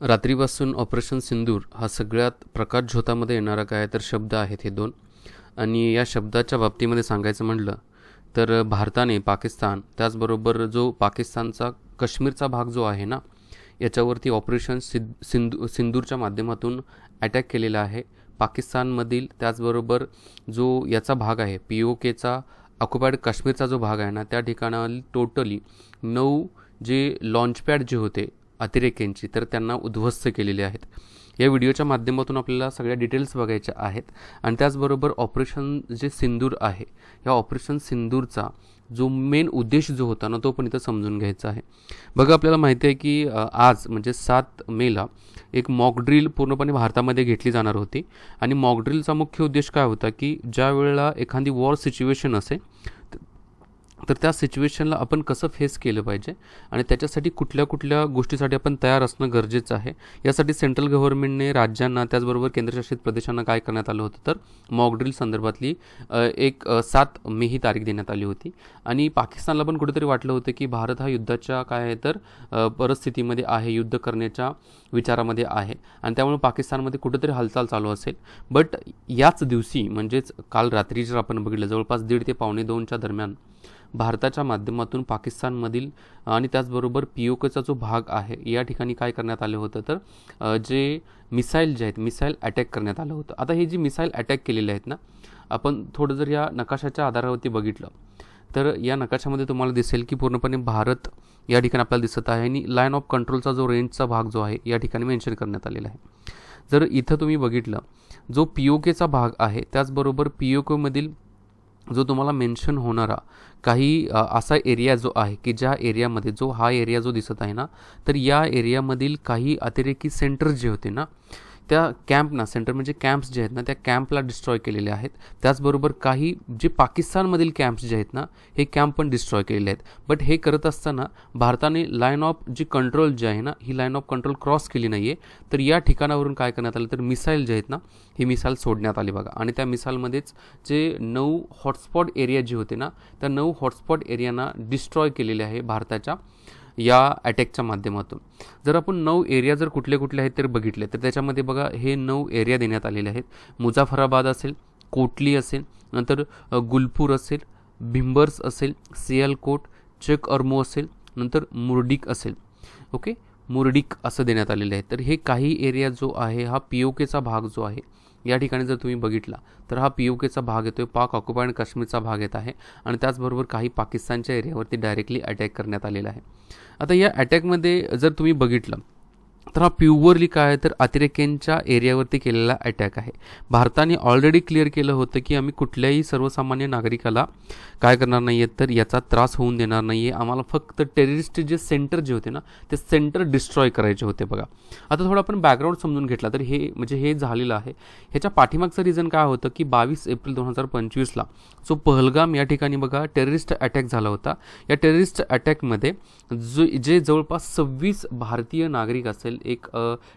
रात्रीपासून ऑपरेशन सिंदूर हा सगळ्यात प्रकाश झोतामध्ये येणारा काय तर शब्द आहेत हे दोन. आणि या शब्दाच्या बाबतीमध्ये सांगायचं म्हटलं तर भारताने पाकिस्तान त्याचबरोबर जो पाकिस्तानचा काश्मीरचा भाग जो आहे ना याच्यावरती ऑपरेशन सिद सिंदू सिंदूरच्या माध्यमातून अटॅक केलेला आहे. पाकिस्तानमधील त्याचबरोबर जो याचा भाग आहे पी ओ केचा ऑक्युपाईड काश्मीरचा जो भाग आहे ना त्या ठिकाणाला टोटली नऊ जे लॉन्चपॅड जे होते अतिरेक्यांची तर त्यांना उद्ध्वस्त केलेले आहेत. या व्हिडिओच्या माध्यमातून आपल्याला सगळ्या डिटेल्स बघायच्या आहेत आणि त्याचबरोबर ऑपरेशन जे सिंदूर आहे या ऑपरेशन सिंदूरचा जो मेन उद्देश जो होता ना तो पण इथं समजून घ्यायचा आहे. बघा आपल्याला माहिती आहे की आज म्हणजे सात मेला एक मॉक ड्रिल पूर्णपणे भारतामध्ये घेतली जाणार होती. आणि मॉक ड्रिलचा मुख्य उद्देश काय होता की ज्या वेळेला एखादी वॉर सिच्युएशन असेल तर त्या सिच्युएशनला आपण कसं फेस केलं पाहिजे? आणि त्याच्यासाठी कुठल्या कुठल्या गोष्टीसाठी आपण तयार असणं गरजेचं आहे? यासाठी सेंट्रल गव्हर्नमेंटने राज्यांना त्याचबरोबर केंद्रशासित प्रदेशांना काय करण्यात आलं होतं? तर मॉकड्रिल संदर्भातली एक सात मे ही तारीख देण्यात आली होती. आणि पाकिस्तानला पण कुठेतरी वाटलं होतं की भारत हा युद्धाच्या काय आहे तर परिस्थितीमध्ये आहे युद्ध करण्याच्या विचारामध्ये आहे. आणि त्यामुळे पाकिस्तानमध्ये कुठेतरी हालचाल चालू असेल. बट याच दिवशी म्हणजेच काल रात्री जर आपण बघितलं जवळपास दीड ते पावणे दोनच्या दरम्यान भारताच्या माध्यमातून पाकिस्तानमधील आणि त्याचबरोबर पी ओ केचा जो भाग आहे या ठिकाणी काय करण्यात आलं होतं? तर जे मिसाईल जे आहेत मिसाईल अटॅक करण्यात आलं होतं. आता हे जी मिसाईल अटॅक केलेले आहेत ना आपण थोडं जर या नकाशाच्या आधारावरती बघितलं तर या नकाशामध्ये तुम्हाला दिसेल की पूर्णपणे भारत या ठिकाणी आपल्याला दिसत आहे आणि लाईन ऑफ कंट्रोलचा जो रेंजचा भाग जो आहे या ठिकाणी मेन्शन करण्यात आलेला आहे. जर इथं तुम्ही बघितलं जो पी ओ केचा भाग आहे त्याचबरोबर पी ओ केमधील जो तुम्हाला मेन्शन होणारा काही असा एरिया जो आहे की ज्या एरियामध्ये जो हा एरिया जो दिसत आहे ना तर या एरियामधील काही अतिरेकी सेंटर जे होते ना त्या कॅम्पना सेंटर म्हणजे कॅम्प्स जे आहेत ना त्या कॅम्पला डिस्ट्रॉय केलेले आहेत. त्याचबरोबर काही जे पाकिस्तानमधील कॅम्प्स जे आहेत ना हे कॅम्प पण डिस्ट्रॉय केलेले आहेत. बट हे करत असताना भारताने लाईन ऑफ जी कंट्रोल जी आहे ना ही लाईन ऑफ कंट्रोल क्रॉस केली नाही आहे तर या ठिकाणावरून काय करण्यात आलं? तर मिसाईल जे आहेत ना ही मिसाईल सोडण्यात आली बघा. आणि त्या मिसाईलमध्येच जे नऊ हॉटस्पॉट एरिया जे होते ना त्या नऊ हॉटस्पॉट एरियाना डिस्ट्रॉय केलेले आहे भारताच्या. या अटॅकच्या माध्यमातून. जर आपण नऊ एरिया जर कुठले कुठले आहेत तर बघितले तर त्याच्यामध्ये बघा हे नऊ एरिया देण्यात आलेले आहेत. मुजाफराबाद असेल कोटली असेल नंतर गुलपूर असेल भिंबर्स असेल सियालकोट चेक अर्मो असेल नंतर मुर्डिक असेल. ओके? मुर्डिक असं देण्यात आलेलं आहे. तर हे काही एरिया जो आहे हा पी ओ केचा भाग जो आहे या ठिकाणी जर तुम्ही बघितला तर हा पी यू केचा भाग येतो आहे पाक ऑक्युपाईड काश्मीरचा भाग येत आहे आणि त्याचबरोबर काही पाकिस्तानच्या एरियावरती डायरेक्टली अटॅक करण्यात आलेला आहे. आता या अटॅकमध्ये जर तुम्ही बघितलं तर हा प्युअरली काय तर अतिरेक्यांच्या एरियावरती केलेला अटॅक आहे. भारताने ऑलरेडी क्लिअर केलं होतं की आम्ही कुठल्याही सर्वसामान्य नागरिकाला काय करणार नाही आहेत तर याचा त्रास होऊन देणार नाही आहे आम्हाला फक्त टेररिस्ट जे सेंटर जे होते ना ते सेंटर डिस्ट्रॉय करायचे होते बघा. आता थोडं आपण बॅकग्राऊंड समजून घेतला तर हे म्हणजे हे झालेलं आहे. ह्याच्या पाठीमागचं रिझन काय होतं की बावीस एप्रिल दोन हजार पंचवीसला सो पहलगाम या ठिकाणी बघा टेररिस्ट अटॅक झाला होता. या टेररिस्ट अटॅकमध्ये जो जे जवळपास सव्वीस भारतीय नागरिक असेल एक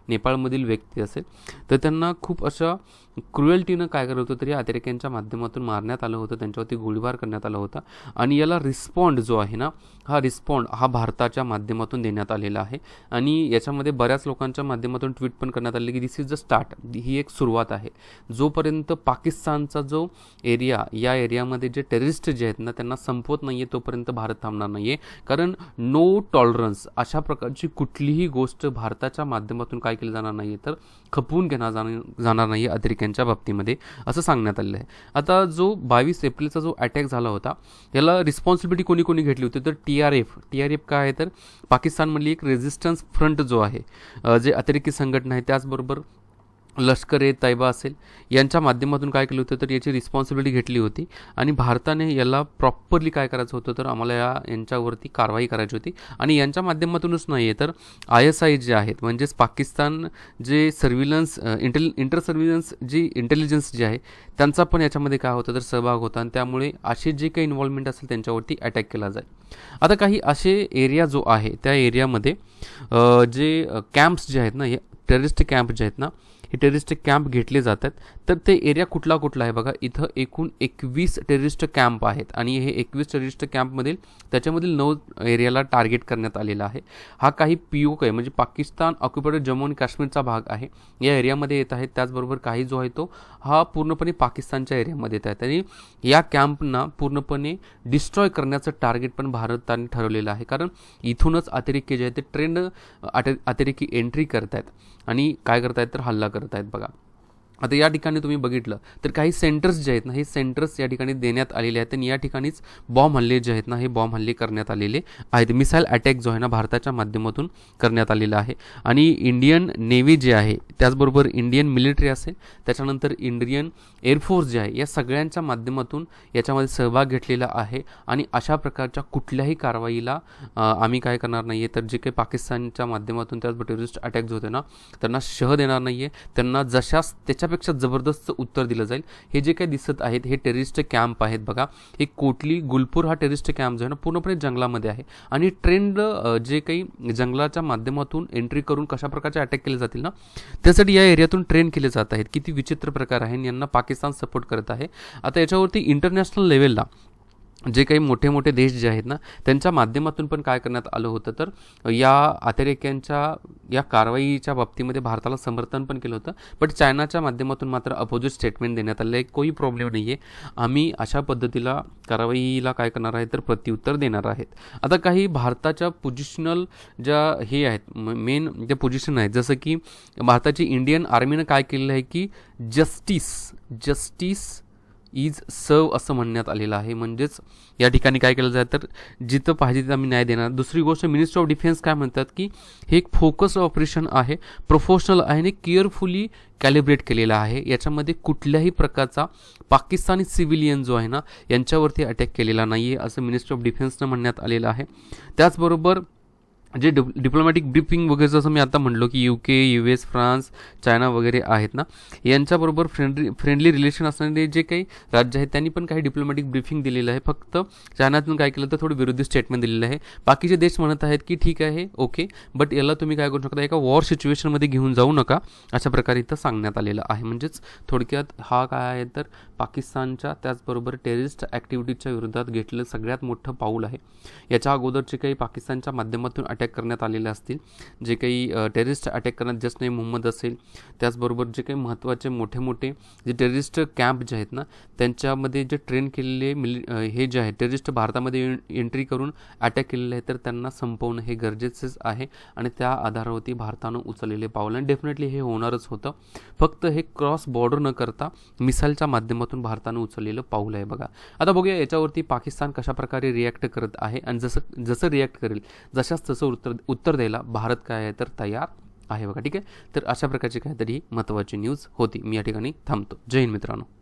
नेपाळमधील व्यक्ती असेल तर त्यांना खूप अशा क्रुएल्टीनं काय करत होतं तरी अतिरेक्यांच्या माध्यमातून मारण्यात आलं होतं त्यांच्यावरती गोळीबार करण्यात आला होता. आणि याला रिस्पॉन्ड जो आहे ना हा रिस्पॉन्ड हा भारताच्या माध्यमातून देण्यात आलेला आहे. आणि याच्यामध्ये बऱ्याच लोकांच्या माध्यमातून ट्विट पण करण्यात आले की दिस इज द स्टार्ट ही एक सुरुवात आहे. जोपर्यंत पाकिस्तानचा जो एरिया या एरियामध्ये जे टेरिस्ट जे आहेत ना त्यांना संपवत नाही आहे तोपर्यंत भारत थांबणार नाही आहे कारण नो टॉलरन्स अशा प्रकारची कुठलीही गोष्ट भारतात भारताच्या माध्यमातून काय केलं जाणार नाही तर खपवून घेणार जाणार जाणार नाही आहे अतिरेक्यांच्या बाबतीमध्ये असं सांगण्यात आलेलं आहे. आता जो बावीस एप्रिलचा जो अटॅक झाला होता याला रिस्पॉन्सिबिलिटी कोणी कोणी घेतली होती? तर T R F T R F काय आहे? तर पाकिस्तानमधली एक रेझिस्टन्स फ्रंट जो आहे जे अतिरेकी संघटना आहे त्याचबरोबर लष्कर ए तैबा असेल यांच्या माध्यमातून काय केलं होतं तर याची रिस्पॉन्सिबिलिटी घेतली होती. आणि भारताने याला प्रॉपरली काय करायचं होतं तर आम्हाला या यांच्यावरती कारवाई करायची होती. आणि यांच्या माध्यमातूनच नाही आहे तर आय एस आय जे आहेत म्हणजेच पाकिस्तान जे सर्व्हिलन्स इंटेल इंटर सर्व्हिलन्स जी इंटेलिजन्स जी आहे त्यांचा पण याच्यामध्ये काय होतं तर सहभाग होता. आणि त्यामुळे असे जे काही इन्व्हॉल्वमेंट असेल त्यांच्यावरती अटॅक केला जाईल. आता काही असे एरिया जो आहे त्या एरियामध्ये जे कॅम्प्स जे आहेत ना हे टेररिस्ट कॅम्प जे आहेत ना हे टेरिस्ट कॅम्प घेतले जातात. तर ते एरिया कुठला कुठला आहे बघा. इथं एकूण एकवीस टेरिस्ट कॅम्प आहेत आणि हे एकवीस टेरिस्ट कॅम्पमधील त्याच्यामधील नऊ एरियाला टार्गेट करण्यात आलेला आहे. हा काही पी ओ आहे म्हणजे पाकिस्तान ऑक्युपाइड जम्मू आणि काश्मीरचा भाग आहे. या एरियामध्ये येत आहेत. त्याचबरोबर काही जो आहे तो हा पूर्णपणे पाकिस्तानच्या एरियामध्ये येत आहेत. आणि या कॅम्पना पूर्णपणे डिस्ट्रॉय करण्याचं टार्गेट पण भारताने ठरवलेलं आहे. कारण इथूनच अतिरेकी जे आहे ते ट्रेंड अतिरेकी एंट्री करत आहेत आणि काय करतायत तर हल्ला करतायत बघा. आता या ठिकाणी तुम्ही बघितलं तर काही सेंटर्स जे आहेत ना हे सेंटर्स या ठिकाणी देण्यात आलेले आहेत आणि या ठिकाणीच बॉम्ब हल्ले जे आहेत ना हे बॉम्ब हल्ले करण्यात आलेले आहेत. मिसाईल अटॅक जो आहे ना भारताच्या माध्यमातून करण्यात आलेला आहे. आणि इंडियन नेव्ही जे आहे त्याचबरोबर इंडियन मिलिटरी असेल त्याच्यानंतर इंडियन एअरफोर्स जे आहे या सगळ्यांच्या माध्यमातून याच्यामध्ये सहभाग घेतलेला आहे. आणि अशा प्रकारच्या कुठल्याही कारवाईला आम्ही काय करणार नाही आहे तर जे काही पाकिस्तानच्या माध्यमातून त्याचबरोबर टेररिस्ट अटॅक जो होते ना त्यांना शह देणार नाही आहे त्यांना जशाच त्याच्या त्यापेक्षा जबरदस्त उत्तर दिलं जाईल. हे जे काही दिसत आहेत हे टेरिस्ट कॅम्प आहेत बघा. हे कोटली गुलपूर हा टेरिस्ट कॅम्प जो आहे ना पूर्णपणे जंगलामध्ये आहे. आणि ट्रेंड जे काही जंगलाच्या माध्यमातून एंट्री करून कशा प्रकारचे अटॅक केले जातील ना त्यासाठी या एरियातून ट्रेन केले जात आहेत. किती विचित्र प्रकार आहे यांना पाकिस्तान सपोर्ट करत आहे. आता याच्यावरती इंटरनॅशनल लेवलला जे काही मोठे मोठे देश जे आहेत ना त्यांच्या माध्यमातून पण काय करण्यात आलं होतं तर या अतिरेक्यांच्या या कारवाईच्या बाबतीमध्ये भारताला समर्थन पण केलं होतं. बट चायनाच्या माध्यमातून मात्र अपोजिट स्टेटमेंट देण्यात आलं आहे. कोई प्रॉब्लेम नाही आहे आम्ही अशा पद्धतीला कारवाईला काय करणार आहे तर प्रत्युत्तर देणार आहेत. आता काही भारताच्या पोजिशनल ज्या हे आहेत मेन जे पोजिशन आहेत जसं की भारताची इंडियन आर्मीनं काय केलेलं आहे की जस्टिस जस्टिस इज सर्व असं म्हणण्यात आलेलं आहे. म्हणजेच या ठिकाणी काय केलं जातं? तर जिथं पाहिजे तिथं आम्ही न्याय देणार. दुसरी गोष्ट मिनिस्टर ऑफ डिफेन्स काय म्हणतात की हे एक फोकस ऑपरेशन आहे प्रोफेशनल आहे आणि केअरफुली कॅलिब्रेट केलेलं आहे. याच्यामध्ये कुठल्याही प्रकारचा पाकिस्तानी सिव्हिलियन जो आहे ना यांच्यावरती अटॅक केलेला नाही आहे असं मिनिस्टर ऑफ डिफेन्सनं म्हणण्यात आलेलं आहे. त्याचबरोबर जे डिप डिप्लोमॅटिक ब्रिफिंग वगैरे जसं मी आता म्हणलो की U K U S France China वगैरे आहेत ना यांच्याबरोबर फ्रेंडली फ्रेंडली रिलेशन असणारे जे काही राज्य आहेत त्यांनी पण काही डिप्लोमॅटिक ब्रिफिंग दिलेलं आहे. फक्त चायनातून काय केलं तर थोडं विरोधी स्टेटमेंट दिलेलं आहे. बाकीचे देश म्हणत आहेत की ठीक आहे ओके बट याला तुम्ही काय करू शकता? एका वॉर सिच्युएशनमध्ये घेऊन जाऊ नका अशा प्रकारे इथं सांगण्यात आलेलं आहे. म्हणजेच थोडक्यात हा काय आहे तर पाकिस्तानच्या त्याचबरोबर टेररिस्ट ॲक्टिव्हिटीजच्या विरोधात घेतलेलं सगळ्यात मोठं पाऊल आहे. याच्या अगोदरचे काही पाकिस्तानच्या माध्यमातून अटॅक करण्यात आलेले असतील. जे काही टेररिस्ट अटॅक करण्यात जस्ट नाही मोहम्मद असेल त्याचबरोबर जे काही महत्त्वाचे मोठे मोठे जे टेररिस्ट कॅम्प जे आहेत ना त्यांच्यामध्ये जे ट्रेन केलेले मिल हे जे आहे टेररिस्ट भारतामध्ये एंट्री करून अटॅक केलेले आहे तर त्यांना संपवणं हे गरजेचेच आहे आणि त्या आधारावरती भारतानं उचललेले पावलं आणि डेफिनेटली हे होणारच होतं. फक्त हे क्रॉस बॉर्डर न करता मिसाईलच्या माध्यमातून भारतानं उचललेलं पाऊल आहे बघा. आता बघूया याच्यावरती पाकिस्तान कशाप्रकारे रिॲक्ट करत आहे आणि जसं जसं रिॲक्ट करेल जशाच तसं उत्तर उत्तर द्यायला भारत काय आहे तर तयार आहे बघा ठीक आहे? तर अशा प्रकारची काहीतरी महत्त्वाची न्यूज होती. मी या ठिकाणी थांबतो. जय हिंद मित्रांनो.